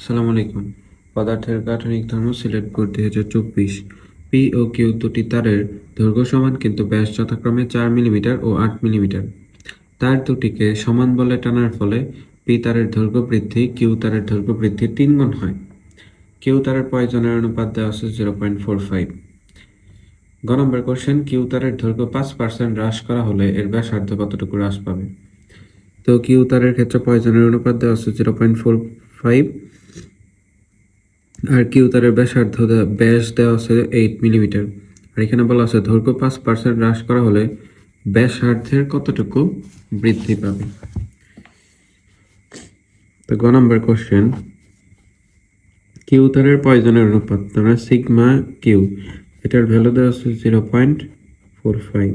আসসালামু আলাইকুম। পদার্থের গাঠনিক ধর্ম সিলেট বোর্ড দুই হাজার চব্বিশ। পি ও কিউ দুটি তারের দৈর্ঘ্য সমান কিন্তু ব্যাস যথাক্রমে চার মিলিমিটার ও আট মিলিমিটার। তার দুটিকে সমান বলে টানার ফলে পি তারের দৈর্ঘ্য বৃদ্ধি, কিউ তারের দৈর্ঘ্য বৃদ্ধি তিন গুণ হয়। কিউ তারের প্রয়োজনের অনুপাত দেওয়া আছে জিরো পয়েন্ট ফোর ফাইভ। গ নম্বর কোশ্চেন, কিউ তারের দৈর্ঘ্য পাঁচ পার্সেন্ট হ্রাস করা হলে এর ব্যাসার্ধ কতটুকু হ্রাস পাবে? তো কিউ তারের ক্ষেত্রে প্রয়োজনের অনুপাত দেওয়া আছে জিরো পয়েন্ট ফোর ফাইভ। আর কিউ তারের ব্যাসার্ধ ব্যাস দেওয়া আছে এইট মিলিমিটার আর এখানে বলা আছে, দৈর্ঘ্য পাঁচ পার্সেন্ট হ্রাস করা হলে ব্যাসার্ধের কতটুকু বৃদ্ধি পাবে? তো গ নম্বর কোশ্চেন কিউ তারের প্রয়োজনের অনুপাত তোমরা সিগমা কিউ। এটার ভ্যালু দেওয়া আছে জিরো পয়েন্ট ফোর ফাইভ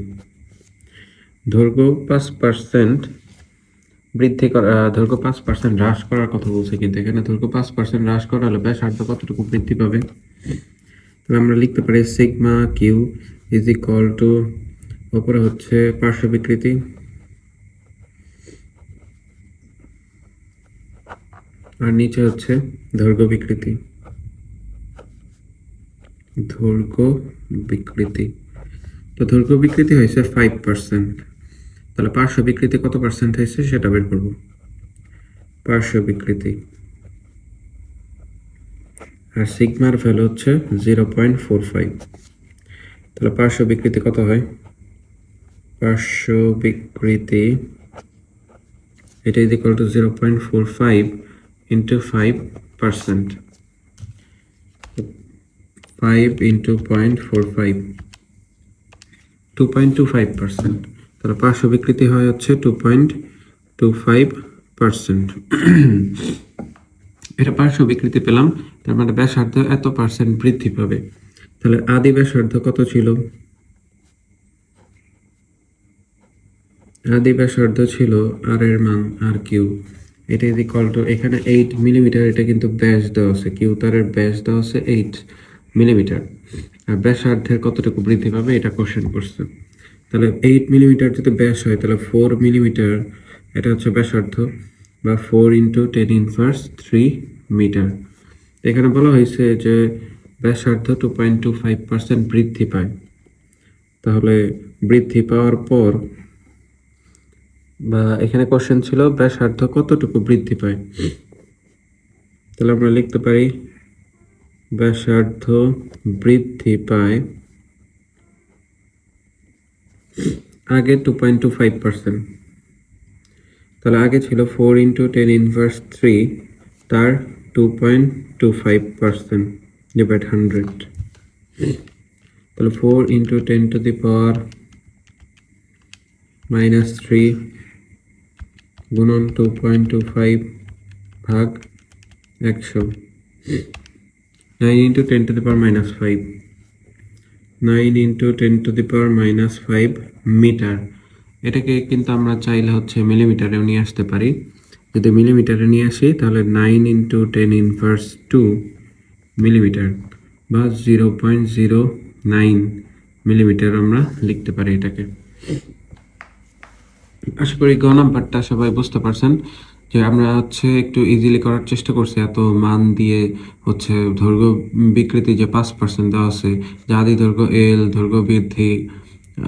দৈর্ঘ্য পাঁচ পার্সেন্ট বৃদ্ধি করা দৈর্ঘ্য পাঁচ পার্সেন্ট হ্রাস করার কথা বলছে, কিন্তু এখানে দৈর্ঘ্য পাঁচ পার্সেন্ট হ্রাস করা হলে ব্যাসার্ধ কতটুকু বৃদ্ধি পাবে? তাহলে আমরা লিখতে পারি sigma Q is equal to ওপরে হচ্ছে পার্শ্ব বিকৃতি। আর নিচে হচ্ছে দৈর্ঘ্য বিকৃতি। দৈর্ঘ্য বিকৃতি। তো দৈর্ঘ্য বিকৃতি হয়েছে ফাইভ পার্সেন্ট তাহলে পার্শ্ব বিকৃতি কত পার্সেন্ট হয়েছে সেটা বের করব। পার্শ্ব বিকৃতি। আর সিগমার ভ্যালু হচ্ছে জিরো পয়েন্ট ফোর ফাইভ তাহলে পার্শ্ব বিকৃতি কত হয়? পার্শ্ব বিকৃতি, এটা is equal to zero point four five into five percent five into point four five two point two five percent তাহলে পার্শ্ব বিকৃতি হয় হচ্ছে two point two five percent এটা পার্শ্ব বিকৃতি পেলাম, তার মানে ব্যাসার্ধ এত পার্সেন্ট বৃদ্ধি পাবে। তাহলে আদি ব্যাসার্ধ কত ছিল? আদি ব্যাসার্ধ ছিল আর এর মান আর কিউ এটা ইজ ইকুয়াল টু এখানে এইট মিলিমিটার এটা কিন্তু ব্যাস দেওয়া আছে কিউ তারের ব্যাস দেওয়া আছে এইট মিলিমিটার আর ব্যাসার্ধের কতটুকু বৃদ্ধি পাবে? এটা কোশ্চেন করছে। তাহলে এইট মিলিমিটার যদি ব্যাস হয়, তাহলে ফোর মিলিমিটার এটা হচ্ছে ব্যাসার্ধ, বা four into ten inverse three metre এখানে বলা হয়েছে যে ব্যাসার্ধ two point two five percent বৃদ্ধি পায়। তাহলে বৃদ্ধি পাওয়ার পর, বা এখানে কোশ্চেন ছিল ব্যাসার্ধ কতটুকু বৃদ্ধি পায়? তাহলে আমরা লিখতে পারি, ব্যাসার্ধ বৃদ্ধি পায় আগে two point two five percent তাহলে আগে ছিল four into ten inverse three তার two point two five percent divide hundred তাহলে four into ten to the power minus three গুণন টু পয়েন্ট টু ফাইভ ভাগ একশো। Nine into ten to the power minus five nine into ten to the power minus five metre. এটাকে কিন্তু আমরা চাইলে হচ্ছে মিলিমিটারেও নিয়ে আসতে পারি। যদি মিলিমিটারে নিয়ে আসি, তাহলে nine into ten inverse two millimetre বা zero point zero nine millimetre আমরা লিখতে পারি এটাকে। আশা করি গ নাম্বারটা সবাই বুঝতে পারছেন। যে আমরা হচ্ছে একটু ইজিলি করার চেষ্টা করছি, এত মান দিয়ে হচ্ছে দৈর্ঘ্য বিকৃতি যে পাঁচ পার্সেন্ট দেওয়া আছে যে আদি দৈর্ঘ্য এল দৈর্ঘ্য বৃদ্ধি,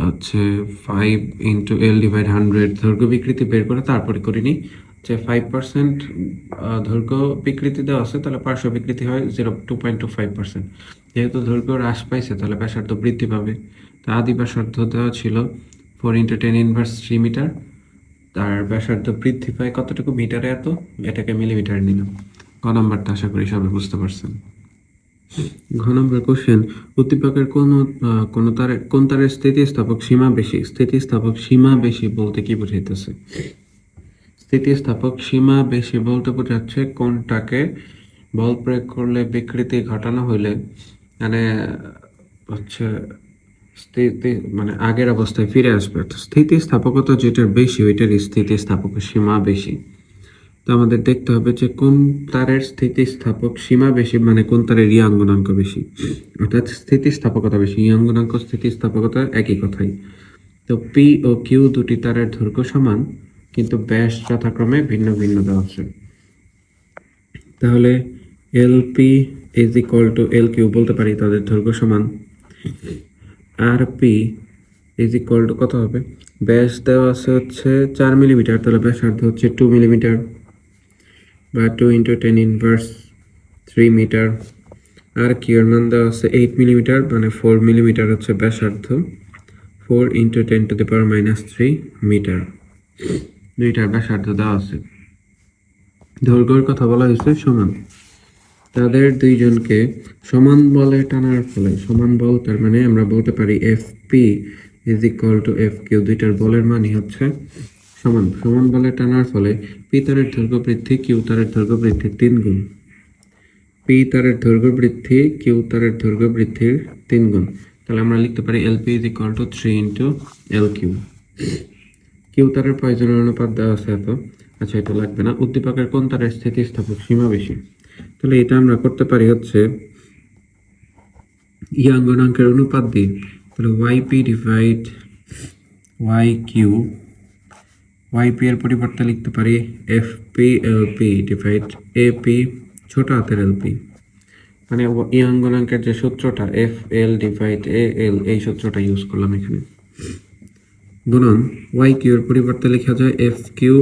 হচ্ছে five into L divide hundred দৈর্ঘ্য বিকৃতি বের করে তারপরে করিনি। যে ফাইভ পার্সেন্ট দৈর্ঘ্য বিকৃতি দেওয়া আছে, তাহলে পার্শ্ব বিকৃতি হয় zero two point two five percent যেহেতু দৈর্ঘ্য হ্রাস পাইছে, তাহলে ব্যাসার্ধ বৃদ্ধি পাবে। তা আদি ব্যাসার্ধ দেওয়া ছিল four into ten inverse three metre তার ব্যাসার্ধ বৃদ্ধি পায় কতটুকু মিটারে এত? এটাকে মিলিমিটার নিলাম। ক নাম্বারটা আশা করি সবাই বুঝতে পারছেন। ঘ নম্বর কোশ্চেন উদ্দীপকের কোন কোন তারের কোন তারের স্থিতিস্থাপক সীমা বেশি? স্থিতিস্থাপক সীমা বেশি বলতে কি বোঝাইতেছে? স্থিতিস্থাপক সীমা বেশি বলতে বোঝাচ্ছে কোনটাকে বল প্রয়োগ করলে বিকৃতি ঘটানো হইলে। মানে হচ্ছে মানে আগের অবস্থায় ফিরে আসবে। তো স্থিতিস্থাপকতা যেটার বেশি, ওইটার স্থিতিস্থাপকের সীমা বেশি। তো আমাদের দেখতে হবে যে কোন তারের স্থিতিস্থাপক সীমা বেশি মানে কোন তারের ইয়াঙ্গনাঙ্ক বেশি। অর্থাৎ স্থিতিস্থাপকতা বেশি ইয়াং গুণাঙ্ক স্থিতিস্থাপকতা একই কথাই। তো পি ও কিউ দুটি তারের দৈর্ঘ্য সমান, কিন্তু ব্যাস যথাক্রমে ভিন্ন ভিন্ন দেওয়া আছে। তাহলে LP is equal to L Q বলতে পারি তাদের দৈর্ঘ্য সমান। R P is equal to কত হবে? ব্যাস দেওয়া আছে হচ্ছে চার মিলিমিটার তাহলে ব্যাসার্ধ হচ্ছে টু মিলিমিটার বা two into ten inverse three metre R কিউর মান দেওয়া আছে এইট মিলিমিটার মানে ফোর মিলিমিটার হচ্ছে ব্যাসার্ধ। Four into ten to the power minus three metre দুইটার ব্যাসার্ধ দেওয়া আছে। দৈর্ঘ্যের কথা বলা হয়েছে সমান তাদের দুইজনকে সমান বলে টানার ফলে, সমান বল তার মানে আমরা বলতে পারি F P is equal to F Q দুইটার বলের মানই হচ্ছে সমান। সমান বলে টানার ফলে পি তারের দৈর্ঘ্য বৃদ্ধি কিউ তারের দৈর্ঘ্য বৃদ্ধির তিন গুণ। পি তারের দৈর্ঘ্য বৃদ্ধি কিউ তারের দৈর্ঘ্য বৃদ্ধির তিন গুণ। তাহলে আমরা লিখতে পারি L P is equal to three into L Q Q তারের প্রয়োজনীয় অনুপাত দেওয়া আছে এত। আচ্ছা এটা লাগবে না। উদ্দীপকের কোন তারের স্থিতিস্থাপক সীমা বেশি? তাহলে এটা আমরা করতে পারি হচ্ছে ইয়াং গণাঙ্কের অনুপাত দিয়ে তাহলে Y P divide Y Q Y P এর পরিবর্তে লিখতে পারি F P L P divide A P ছোট হাতের এল পি মানে ইয়াং গণাঙ্কের যে সূত্রটা এফ এল ডিভাইড এ এল এই সূত্রটা ইউজ করলাম এখানে। গুণন ওয়াই কিউ এর পরিবর্তে লেখা যায় এফ কিউ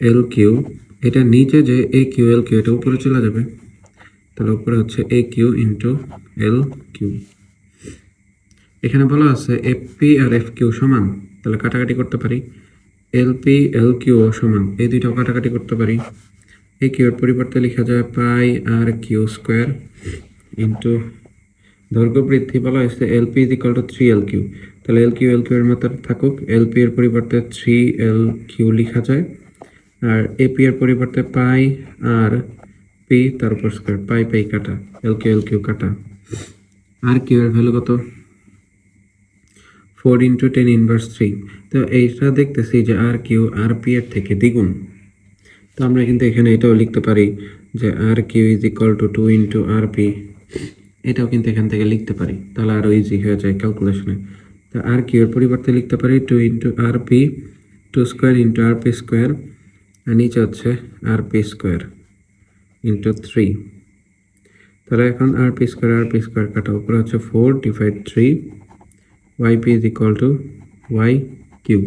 এল কিউ এটা নিচে যে এ কিউ এল কিউ এটা উপরে চলে যাবে। তাহলে উপরে হচ্ছে A Q into L Q এখানে বলা আছে এফ পি আর এফ কিউ সমান। তাহলে কাটাকাটি করতে পারি। এল পি এল কিউ সমান। এই দুইটাও কাটাকাটি করতে পারি। এ কিউ এর পরিবর্তে লেখা যায় pi R Q square into দৈর্ঘ্য বৃদ্ধি বলা হয়েছে L P is equal to three L Q তাহলে এল কিউ এল কিউ এর মতো থাকুক। এল পি এর পরিবর্তে থ্রি এল কিউ লেখা যায়। আর এপি এর পরিবর্তে পাই, আর পি তার উপর স্কোয়ার পাই পাই কাটা এল কিউ এল কিউ কাটা। আর কিউ এর ভ্যালু কত? Four into ten inverse three তো এইটা দেখতেছি যে আর কিউ আর পি এর থেকে দ্বিগুণ। তো আমরা কিন্তু এখানে এটাও লিখতে পারি যে R Q is equal to two into R P এটাও কিন্তু এখান থেকে লিখতে পারি। তাহলে আরও ইজি হয়ে যায় ক্যালকুলেশনে তো আর কিউ এর পরিবর্তে লিখতে পারি two into R P two square into R P square নিচে হচ্ছে R P square into three তাহলে এখন R P square, R P square কাটা উপরে হচ্ছে four divide three Y P is equal to Y Q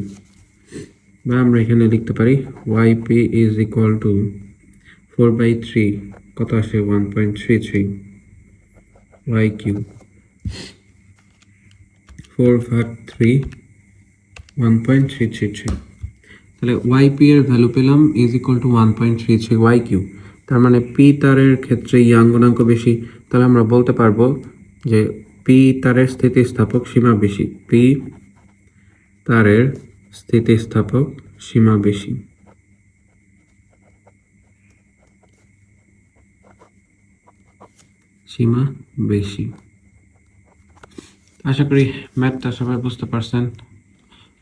বা আমরা এখানে লিখতে পারি Y P is equal to four by three কত আসে? One point three three Y Q four ভাগ three one point three three three তাহলে Y P এর ভ্যালু পেলাম is equal to one point three three Y Q তার মানে P তারের ক্ষেত্রে ইয়াং গুণাঙ্ক বেশি। তাহলে আমরা বলতে পারব যে পি তারের স্থিতিস্থাপক সীমা বেশি। পি তারের স্থিতিস্থাপক সীমা বেশি। সীমা বেশি। আশা করি ম্যাথটা সবাই বুঝতে পারছেন।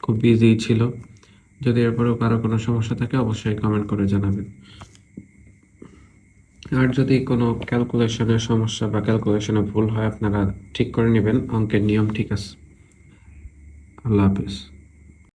খুব ইজি ছিল। যদি এরপরেও কারও কোনো সমস্যা থাকে, অবশ্যই কমেন্ট করে জানাবেন। আর যদি কোনো ক্যালকুলেশনের সমস্যা বা ক্যালকুলেশনে ভুল হয়, আপনারা ঠিক করে নেবেন। অঙ্কের নিয়ম ঠিক আছে। আল্লাহ হাফিজ।